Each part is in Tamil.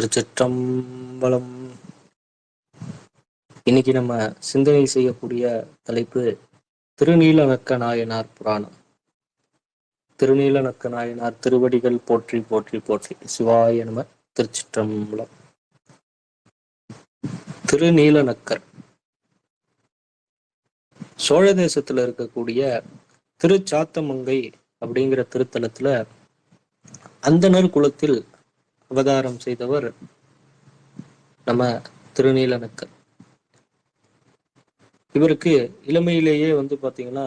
திருச்சிற்றம்பலம். இன்னைக்கு நம்ம சிந்தனை செய்யக்கூடிய தலைப்பு திருநீலநக்க நாயனார் புராணம். திருநீலநக்க நாயனார் திருவடிகள் போற்றி போற்றி போற்றி. சிவாய நம திருச்சிற்றம்பலம். திருநீலநக்கர். சோழ தேசத்துல இருக்கக்கூடிய திருச்சாத்தமங்கை அப்படிங்கிற திருத்தலத்துல அந்தனர் குலத்தில் அவதாரம் செய்தவர் நம்ம திருநீலநக்கர் இவருக்கு இளமையிலேயே வந்து பாத்தீங்கன்னா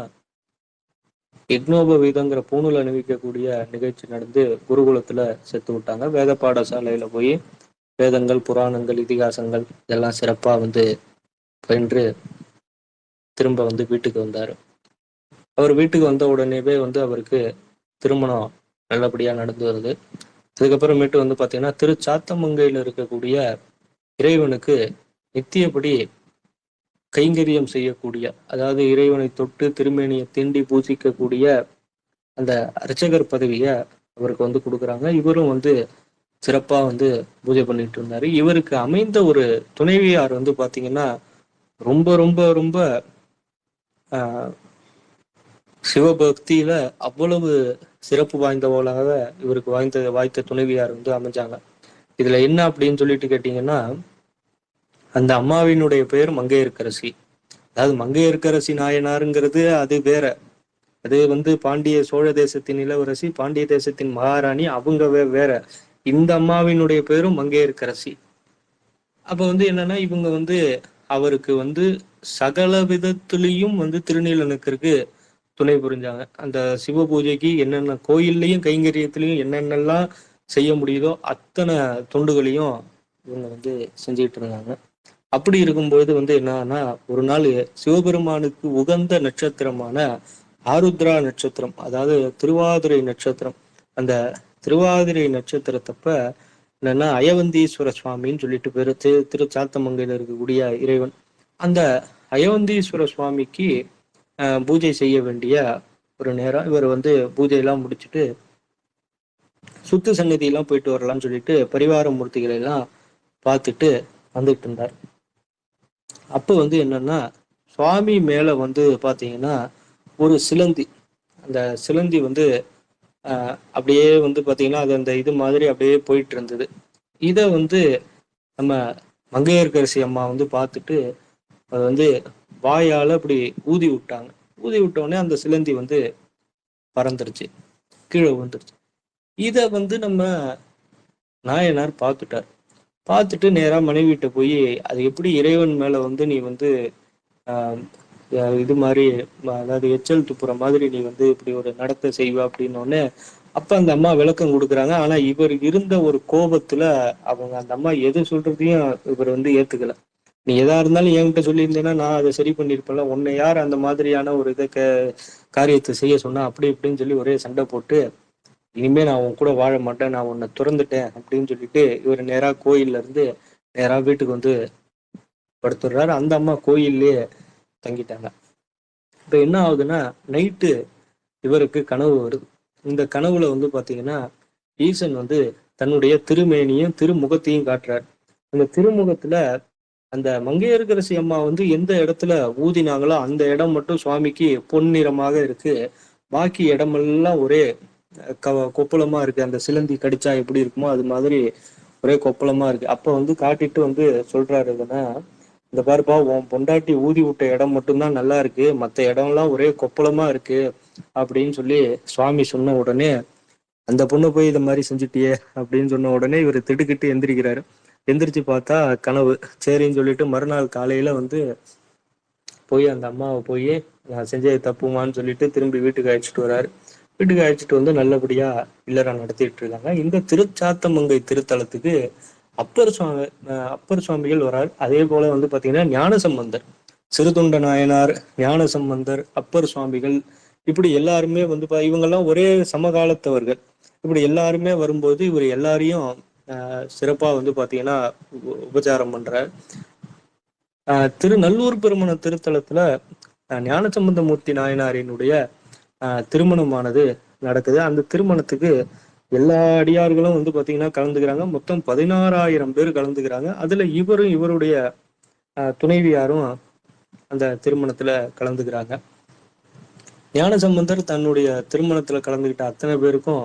யக்னோபவீதங்கிற பூணூல் அணிவிக்கக்கூடிய நிகழ்ச்சி நடந்து குருகுலத்துல செத்து விட்டாங்க. வேத பாடசாலையில போய் வேதங்கள் புராணங்கள் இதிகாசங்கள் இதெல்லாம் சிறப்பா வந்து பயின்று திரும்ப வந்து வீட்டுக்கு வந்தாரு. அவர் வீட்டுக்கு வந்த உடனேவே வந்து அவருக்கு திருமணம் நல்லபடியா நடந்து வருது. அதுக்கப்புறமேட்டு வந்து பார்த்தீங்கன்னா திருச்சாத்தமங்கையில் இருக்கக்கூடிய இறைவனுக்கு நித்தியபடி கைங்கரியம் செய்யக்கூடிய அதாவது இறைவனை தொட்டு திருமேனியை திண்டி பூசிக்கக்கூடிய அந்த அர்ச்சகர் பதவியை அவருக்கு வந்து கொடுக்குறாங்க. இவரும் வந்து சிறப்பாக வந்து பூஜை பண்ணிட்டு இருந்தாரு. இவருக்கு அமைந்த ஒரு துணைவியார் வந்து பார்த்தீங்கன்னா ரொம்ப ரொம்ப ரொம்ப சிவபக்தியில் சிவபக்தியில அவ்வளவு சிறப்பு வாய்ந்தவளாக இவருக்கு வாய்ந்த வாய்த்த துணைவியார் வந்து அமைஞ்சாங்க. இதுல என்ன அப்படின்னு சொல்லிட்டு கேட்டீங்கன்னா அந்த அம்மாவினுடைய பெயர் மங்கையர்க்கரசி. அதாவது மங்கையர்க்கரசி நாயனாருங்கிறது அது வேற. அது வந்து பாண்டிய சோழ தேசத்தின் இளவரசி பாண்டிய தேசத்தின் மகாராணி அவங்க வேற. இந்த அம்மாவினுடைய பேரும் மங்கையர்க்கரசி. அப்ப வந்து என்னன்னா இவங்க வந்து அவருக்கு வந்து சகல விதத்திலையும் வந்து திருநீலனுக்கு துணை புரிஞ்சாங்க. அந்த சிவ பூஜைக்கு என்னென்ன கோயில்லையும் கைங்கரியத்திலையும் என்னென்னலாம் செய்ய முடியுதோ அத்தனை தொண்டுகளையும் இவங்க வந்து செஞ்சுக்கிட்டு இருந்தாங்க. அப்படி இருக்கும்பொழுது வந்து என்னன்னா ஒரு நாள் சிவபெருமானுக்கு உகந்த நட்சத்திரமான ஆருத்ரா நட்சத்திரம் அதாவது திருவாதிரை நட்சத்திரம். அந்த திருவாதிரை நட்சத்திரத்தப்ப என்னன்னா அயவந்தீஸ்வர சுவாமின்னு சொல்லிட்டு பேர் திரு திருச்சாத்தமங்கையில் இருக்கக்கூடிய இறைவன். அந்த அயவந்தீஸ்வர சுவாமிக்கு பூஜை செய்ய வேண்டிய ஒரு நேரம். இவர் வந்து பூஜையெல்லாம் முடிச்சுட்டு சுத்து சங்கதியெல்லாம் போயிட்டு வரலாம்னு சொல்லிட்டு பரிவார மூர்த்திகளை எல்லாம் பார்த்துட்டு வந்துட்டு இருந்தார். அப்போ வந்து என்னன்னா சுவாமி மேல வந்து பார்த்தீங்கன்னா ஒரு சிலந்தி. அந்த சிலந்தி வந்து ஆஹ் அப்படியே வந்து பாத்தீங்கன்னா அது அந்த இது மாதிரி அப்படியே போயிட்டு இருந்தது. இதை வந்து நம்ம மங்கையர்கரசி அம்மா வந்து பார்த்துட்டு அது வந்து வாயால அப்படி ஊதி விட்டாங்க. ஊதி விட்ட உடனே அந்த சிலந்தி வந்து பறந்துருச்சு. கீழே விழுந்துருச்சு. இத வந்து நம்ம நாயனார் பார்த்துட்டார். பார்த்துட்டு நேரா மனைவிட்ட போய் அது எப்படி இறைவன் மேல வந்து நீ வந்து ஆஹ் இது மாதிரி அதாவது எச்சல் துப்புற மாதிரி நீ வந்து இப்படி ஒரு நடத்த செய்வ? அப்படின்னோடனே அப்போ அந்த அம்மா விளக்கம் கொடுக்குறாங்க. ஆனா இவர் இருந்த ஒரு கோபத்துல அவங்க அந்த அம்மா எது சொல்றதையும் இவர் வந்து ஏத்துக்கல. நீ எதா இருந்தாலும் என்கிட்ட சொல்லியிருந்தேன்னா நான் அதை சரி பண்ணியிருப்பேன்ல. உன்னை யார் அந்த மாதிரியான ஒரு இதை காரியத்தை செய்ய சொன்னா அப்படி இப்படின்னு சொல்லி ஒரே சண்டை போட்டு இனிமே நான் உன் கூட வாழ மாட்டேன் நான் உன்னை துறந்துட்டேன் அப்படின்னு சொல்லிட்டு இவர் நேரா கோயில்ல இருந்து நேரா வீட்டுக்கு வந்து படுத்துடுறாரு. அந்த அம்மா கோயில்லே தங்கிட்டாங்க. இப்போ என்ன ஆகுதுன்னா நைட்டு இவருக்கு கனவு வருது. இந்த கனவுல வந்து பாத்தீங்கன்னா ஈசன் வந்து தன்னுடைய திருமேனியும் திருமுகத்தையும் காட்டுறார். அந்த திருமுகத்துல அந்த மங்கையர்கரசி அம்மா வந்து எந்த இடத்துல ஊதினாங்களோ அந்த இடம் மட்டும் சுவாமிக்கு பொன்னிறமாக இருக்கு. பாக்கி இடமெல்லாம் ஒரே க கொப்பளமா இருக்கு. அந்த சிலந்தி கடிச்சா எப்படி இருக்குமோ அது மாதிரி ஒரே கொப்பளமா இருக்கு. அப்ப வந்து காட்டிட்டு வந்து சொல்றாரு இதுன்னா இந்த பாருப்பா உன் பொண்டாட்டி ஊதி விட்ட இடம் மட்டும்தான் நல்லா இருக்கு. மற்ற இடம்லாம் ஒரே கொப்பளமா இருக்கு அப்படின்னு சொல்லி சுவாமி சொன்ன உடனே அந்த பொண்ணு போய் இதை மாதிரி செஞ்சுட்டியே அப்படின்னு சொன்ன உடனே இவர் திடுக்கிட்டு எந்திரிக்கிறாரு. எந்திரிச்சு பார்த்தா கனவு. சரின்னு சொல்லிட்டு மறுநாள் காலையில வந்து போய் அந்த அம்மாவை போய் நான் செஞ்சது தப்புமான்னு சொல்லிட்டு திரும்பி வீட்டுக்கு அழைச்சிட்டு வர்றாரு வீட்டுக்கு அழைச்சிட்டு வந்து நல்லபடியா இல்லறா நடத்திட்டு இருக்காங்க. இந்த திருச்சாத்தமங்கை திருத்தலத்துக்கு அப்பர் சுவாமி அப்பர் சுவாமிகள் வரார். அதே போல வந்து பாத்தீங்கன்னா ஞானசம்பந்தர் சிறுதுண்ட சிறுதொண்ட நாயனார் ஞானசம்பந்தர் அப்பர் சுவாமிகள் இப்படி எல்லாருமே வந்து இவங்கெல்லாம் ஒரே சமகாலத்தவர்கள். இப்படி எல்லாருமே வரும்போது இவர் எல்லாரையும் சிறப்பா வந்து பாத்தீங்கன்னா உபச்சாரம் பண்ற. திருநல்லூர் பெருமண திருத்தலத்துல ஞானசம்பந்தமூர்த்தி நாயனாரினுடைய திருமணமானது நடக்குது. அந்த திருமணத்துக்கு எல்லா அடியார்களும் வந்து பாத்தீங்கன்னா கலந்துக்கிறாங்க. மொத்தம் பதினாறாயிரம் பேர் கலந்துக்கிறாங்க. அதுல இவரும் இவருடைய துணைவியாரும் அந்த திருமணத்துல கலந்துக்கிறாங்க. ஞானசம்பந்தர் தன்னுடைய திருமணத்துல கலந்துக்கிட்ட அத்தனை பேருக்கும்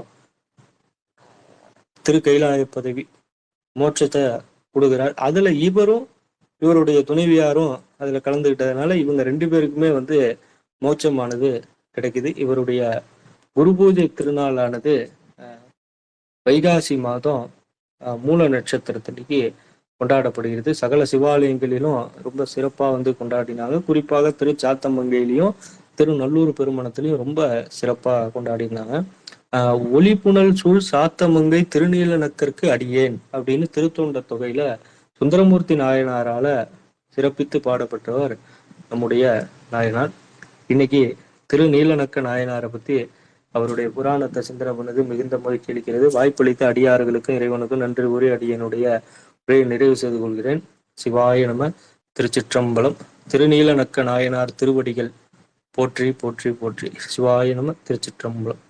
திரு கைலாய பதவி மோட்சத்தை கொடுக்கிறார். அதுல இவரும் இவருடைய துணைவியாரும் அதுல கலந்துகிட்டதுனால இவங்க ரெண்டு பேருக்குமே வந்து மோட்சமானது கிடைக்குது. இவருடைய குரு பூஜை திருநாளானது வைகாசி மாதம் மூல நட்சத்திரத்தன்னைக்கு கொண்டாடப்படுகிறது. சகல சிவாலயங்களிலும் ரொம்ப சிறப்பா வந்து கொண்டாடினாங்க. குறிப்பாக திரு சாத்தமங்கையிலையும் திரு பெருமணத்திலையும் ரொம்ப சிறப்பா கொண்டாடினாங்க. ஒளிப்புணல் சூழ் சாத்தமங்கை திருநீலனக்கற்கு அடியேன் அப்படின்னு திருத்தொண்ட தொகையில சுந்தரமூர்த்தி நாயனாரால சிறப்பித்து பாடப்பட்டவர் நம்முடைய நாயனார். இன்னைக்கு திருநீலனக்க நாயனாரை பத்தி அவருடைய புராணத்தை சிந்தனை பண்ணது மிகுந்த மகிழ்ச்சி அளிக்கிறது. வாய்ப்பளித்த அடியார்களுக்கும் இறைவனுக்கும் நன்றி கூறி அடியனுடைய உரையை நிறைவு செய்து கொள்கிறேன். சிவாய நம திருச்சிற்றம்பலம் திருநீலநக்க நாயனார் திருவடிகள் போற்றி போற்றி போற்றி. சிவாய நம திருச்சிற்றம்பலம்.